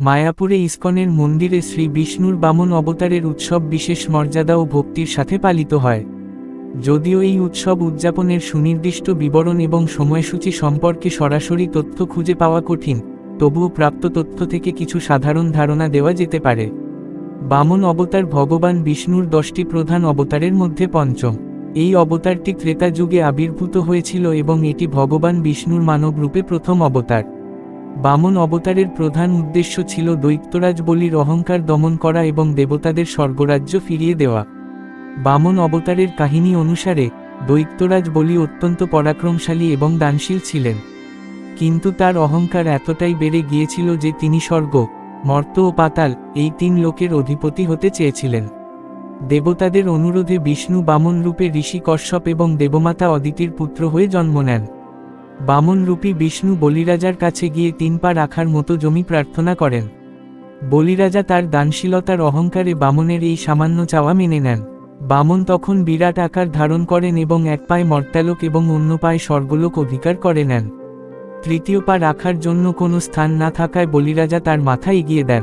মায়াপুরে ইস্কনের মন্দিরে শ্রী বিষ্ণুর বামন অবতারের উৎসব বিশেষ মর্যাদা ও ভক্তির সাথে পালিত হয়। যদিও এই উৎসব উদযাপনের সুনির্দিষ্ট বিবরণ এবং সময়সূচি সম্পর্কে সরাসরি তথ্য খুঁজে পাওয়া কঠিন, তবুও প্রাপ্ত তথ্য থেকে কিছু সাধারণ ধারণা দেওয়া যেতে পারে। বামন অবতার ভগবান বিষ্ণুর দশটি প্রধান অবতারের মধ্যে পঞ্চম। এই অবতারটি ত্রেতা যুগে আবির্ভূত হয়েছিল এবং এটি ভগবান বিষ্ণুর মানব রূপে প্রথম অবতার। বামন অবতারের প্রধান উদ্দেশ্য ছিল দৈত্যরাজ বলির অহংকার দমন করা এবং দেবতাদের স্বর্গরাজ্য ফিরিয়ে দেওয়া। বামন অবতারের কাহিনী অনুসারে, দৈত্যরাজ বলি অত্যন্ত পরাক্রমশালী এবং দানশীল ছিলেন। কিন্তু তার অহংকার এতটাই বেড়ে গিয়েছিল যে তিনি স্বর্গ, মর্ত ও পাতাল, এই তিন লোকের অধিপতি হতে চেয়েছিলেন। দেবতাদের অনুরোধে বিষ্ণু বামন রূপে ঋষি কশ্যপ এবং দেবমাতা অদিতির পুত্র হয়ে জন্ম নেন। বামন রূপী বিষ্ণু বলিরাজার কাছে গিয়ে তিন পা রাখার মতো জমি প্রার্থনা করেন। বলিরাজা তার দানশীলতার অহংকারে বামনের এই সামান্য চাওয়া মেনে নেন। বামন তখন বিরাট আকার ধারণ করেন এবং এক পায়ে মর্তালোক এবং অন্য পায়ে স্বর্গলোক অধিকার করে নেন। তৃতীয় পা রাখার জন্য কোনো স্থান না থাকায় বলিরাজা তার মাথা এগিয়ে দেন।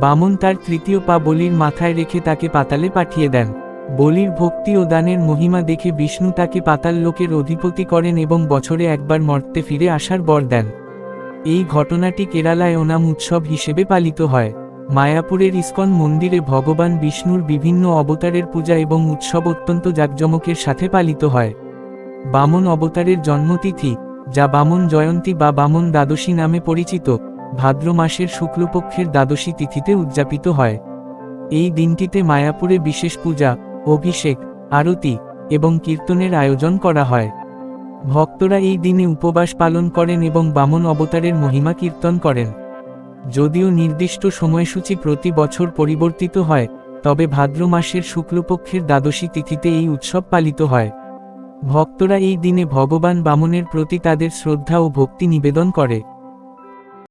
বামন তার তৃতীয় পা বলির মাথায় রেখে তাকে পাতালে পাঠিয়ে দেন। বলির ভক্তি ও দানের মহিমা দেখে বিষ্ণু তাকে পাতাল লোকের অধিপতি করেন এবং বছরে একবার মর্তে ফিরে আসার বর দেন। এই ঘটনাটি কেরালায় ওনাম উৎসব হিসেবে পালিত হয়। মায়াপুরের ইস্কন মন্দিরে ভগবান বিষ্ণুর বিভিন্ন অবতারের পূজা এবং উৎসব অত্যন্ত জাঁকজমকের সাথে পালিত হয়। বামন অবতারের জন্মতিথি, যা বামন জয়ন্তী বা বামন দ্বাদশী নামে পরিচিত, ভাদ্র মাসের শুক্লপক্ষের দ্বাদশী তিথিতে উদযাপিত হয়। এই দিনটিতে মায়াপুরে বিশেষ পূজা অভিষেক, আরতি এবং কীর্তনের আয়োজন করা হয়। ভক্তরা এই দিনে উপবাস পালন করেন এবং বামন অবতারের মহিমা কীর্তন করেন। যদিও নির্দিষ্ট সময়সূচি প্রতি বছর পরিবর্তিত হয়, তবে ভাদ্র মাসের শুক্লপক্ষের দ্বাদশী তিথিতে এই উৎসব পালিত হয়। ভক্তরা এই দিনে ভগবান বামনের প্রতি তাদের শ্রদ্ধা ও ভক্তি নিবেদন করে।